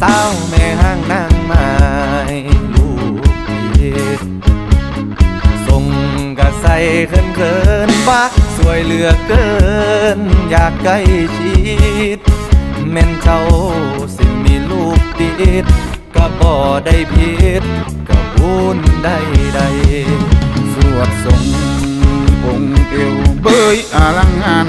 สาแม่ห้างนางไม้ลูกผิดส่งกะใส่เขินเขินๆบ้าสวยเหลือเกิน อยากใกล้ชิดแม่นเจ้าสิมีลูกติดก็บ่ได้ผิดก็บุญได้ใดสวดทรงองค์เอวเบยอลังงาน